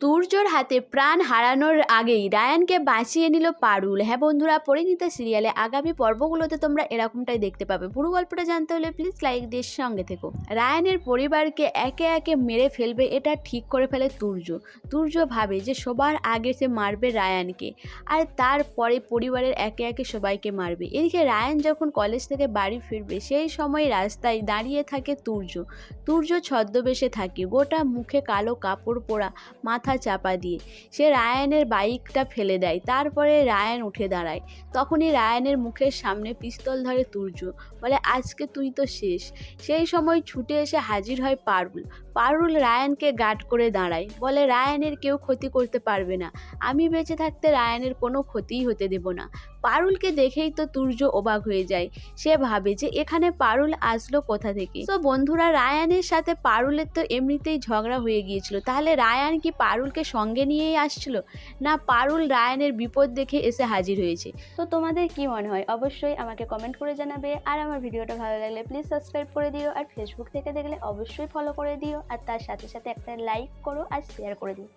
তুর্যর হাতে প্রাণ হারানোর আগেই রায়ানকে বাঁচিয়ে নিল পারুল। হ্যাঁ বন্ধুরা পরিণীতা সিরিয়ালে আগামী পর্বগুলোতে তোমরা এরকমটাই দেখতে পাবে। পুরো গল্পটা জানতে হলে প্লিজ লাইক দিয়ে সঙ্গে থেকো। রায়ানের পরিবারকে একে একে মেরে ফেলবে, এটা ঠিক করে ফেলে তুর্য। তুর্য ভাবে যে সবার আগে সে মারবে রায়ানকে, আর তারপরে পরিবারের একে একে সবাইকে মারবে। এদিকে রায়ান যখন কলেজ থেকে বাড়ি ফিরবে, সেই সময় রাস্তায় দাঁড়িয়ে থাকে তুর্য। তুর্য ছদ্মবেশে থাকে, গোটা মুখে কালো কাপড় পরা, মাথা চাপা দিয়ে। সে রায়ানের বাইকটা ফেলে দেয়, তারপরে রায়ান উঠে দাঁড়ায়। তখনই রায়ানের মুখের সামনে পিস্তল ধরে তুর্য, বলে, আজকে তুই তো শেষ। সেই সময় ছুটে এসে হাজির হয় পারুল। পারুল রায়ানকে গার্ড করে দাঁড়ায়, বলে, রায়ানের কেউ ক্ষতি করতে পারবে না। আমি বেঁচে থাকতে রায়ানের কোনো ক্ষতিই হতে দেব না। পারুলকে দেখেই তো তুর্য অবাক হয়ে যায়। সে ভাবে যে, এখানে পারুল আসলো কোথা থেকে? তো বন্ধুরা, রায়ানের সাথে পারুলের তো এমনিতেই ঝগড়া হয়ে গিয়েছিল। তাহলে রায়ান কি পারুলকে সঙ্গে নিয়েই আসছিল? না পারুল রায়ানের বিপদ দেখে এসে হাজির হয়েছে? তো তোমাদের কি মনে হয়? অবশ্যই আমাকে কমেন্ট করে জানাবে। আর আমার ভিডিওটা ভালো লাগলে প্লিজ সাবস্ক্রাইব করে দিও। আর ফেসবুক থেকে দেখলে অবশ্যই ফলো করে দিও। আর তার সাথে সাথে একটা লাইক করো আর শেয়ার করে দিও।